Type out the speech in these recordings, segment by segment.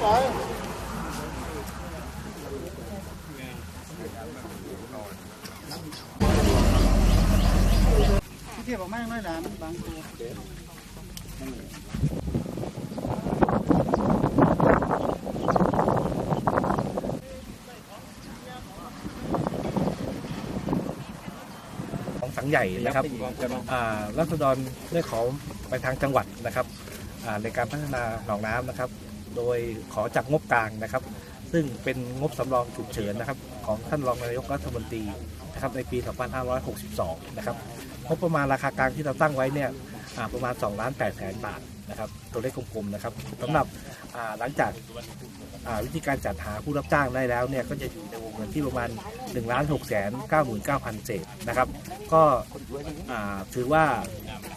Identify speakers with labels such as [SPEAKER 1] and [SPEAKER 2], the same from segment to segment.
[SPEAKER 1] ที่เทียบออกมาน้อยหนามันบางตัว
[SPEAKER 2] ของสังใหญ่นะครับอ่ารัษฎรได้ขอไปทางจังหวัดนะครับอ่าในการพัฒนาหนองน้ำนะครับ โดยขอจากงบกลางนะครับ ซึ่งเป็นงบสำรองฉุกเฉินนะครับ ของท่านรองนายกรัฐมนตรีนะครับในปี 2562 นะครับงบประมาณราคากลางที่เราตั้งไว้เนี่ยประมาณ2ล้าน8แสนบาทนะครับ ตัวเลขกลมๆนะครับสำหรับหลังจากวิธีการจัดหาผู้รับจ้างได้แล้วเนี่ยก็จะอยู่ในวงเงินที่ประมาณ1ล้าน6แสน99,000เศษนะครับ ก็ถือว่า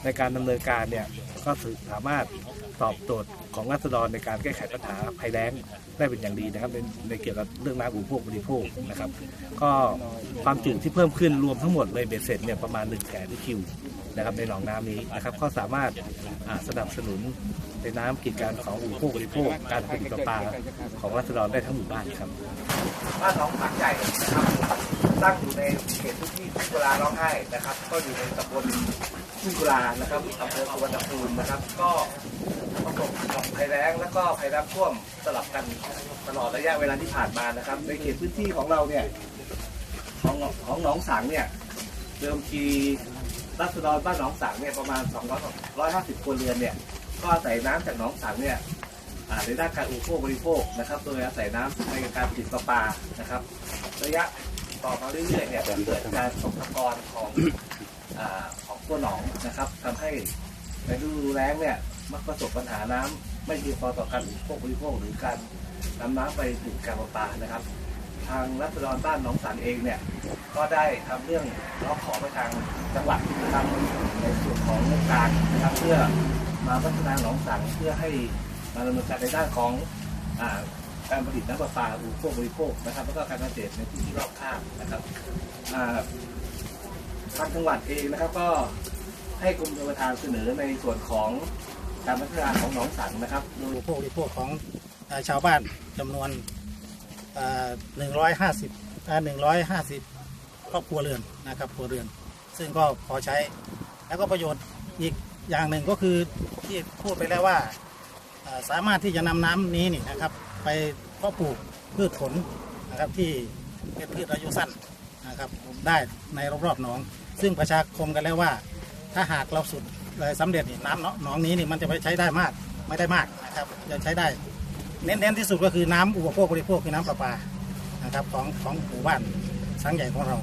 [SPEAKER 2] ในการดำเนินการเนี่ย ก็สามารถตอบโจทย์ของรัษฎรในการแก้ไขปัญหาภัยแล้งได้เป็นอย่างดีนะครับในในเกี่ยวกับเรื่องน้ำอุปโภคบริโภคนะครับ ก็ความจุที่เพิ่มขึ้นรวมทั้งหมดเลยเบ็ดเสร็จเนี่ยประมาณ1นึ่งแสนคิวนะครับในหนองน้ำนี้นะครับก็สามารถสนับสนุนในน้ำกิจการของอุปโภคบริโภค การผลิตประปาของรัษฎรได้ทั้งหมู่บ้านครับบ้านหนองปากใหญ่นะครับ ตั้งอยู่ในเขตพื้นที่กุลาร้องไห้นะครับ ก็อยู่ในตำบลทุ่งกุลานะครับอำเภอสุวรรณภูมินะครับ ก็ประสบกับภัยแล้งแล้วก็ภัยน้ำท่วมสลับกันตลอดระยะเวลาที่ผ่านมานะครับ ในเขตพื้นที่ของเราเนี่ยของของหนองสังเนี่ยเดิมทีรัศดรบ้านหนองสังเนี่ยประมาณ 250ครัวเรือนเนี่ยก็อาศัยน้ำจากหนองสังเนี่ยอ่าในด้านการอุปโภคบริโภคนะครับ โดยอาศัยน้ำในการผลิตประปานะครับ ระยะ ต่อมาเรื่อยๆเนี่ยเกิดการตกตะกอนของอของตัวหนองนะครับทำให้ในฤดูแล้งเนี่ยมักประสบปัญหาน้ำไม่เพียงพอต่อการอุปโภคบริโภคหรือการนำน้ำไปถึงการประปานะครับ ทางรัฐดรบ้านหนองสันเองเนี่ยก็ได้ทำเรื่องร้องขอไปทางจังหวัดนะครับในส่วนของงกลางนะครับเพื่อมาพัฒนาหนองสังเพื่อให้มาดำเนินการในด้านของอ่า การผลิตน้ำประปาอุปโภคบริโภคนะครับ แล้วก็การเกษตรในพื้นที่รอบข้างนะครับอ่าทางจังหวัดเองนะครับก็ให้กรมชลประทานเสนอในส่วนของการพัฒนาของหนองสังนะครับโดย
[SPEAKER 1] อุปโภคบริโภคของชาวบ้านจำนวนหนึ่งร้อยห้าสิบหนึ่งร้อยห้าสิบครอบครัวเรือนนะครับครัวเรือน ซึ่งก็พอใช้แล้วก็ประโยชน์อีกอย่างหนึ่งก็คือที่พูดไปแล้วว่า สามารถที่จะนำน้ำนี้นี่นะครับ ไปเพาะปลูกพืชผลนะครับที่เป็นพืชอายุสั้นนะครับได้ในรอบๆหนอง ซึ่งประชาคมกันแล้วว่า ถ้าหากเราสุดเลยสำเร็จนี่น้ำเนาะหนองนี้นี่มันจะไปใช้ได้มากไม่ได้มากนะครับจะใช้ได้ เน้นๆที่สุดก็คือน้ำอุปโภคบริโภคคือน้ำประปานะครับของของหมู่บ้านสังใหญ่ของเรา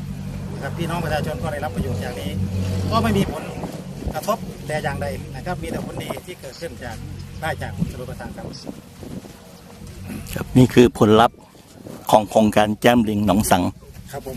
[SPEAKER 1] นะครับพี่น้องประชาชนก็ได้รับประโยชน์อย่างนี้ ก็ไม่มีผลกระทบแต่อย่างใดนะครับมีแต่ผลดีที่เกิดขึ้นจาก ได้จากคุณสรุปทานครับ
[SPEAKER 3] ครับนี่คือผลลัพธ์ของโครงการแจ้มลิงหนองสัง
[SPEAKER 1] ครับผม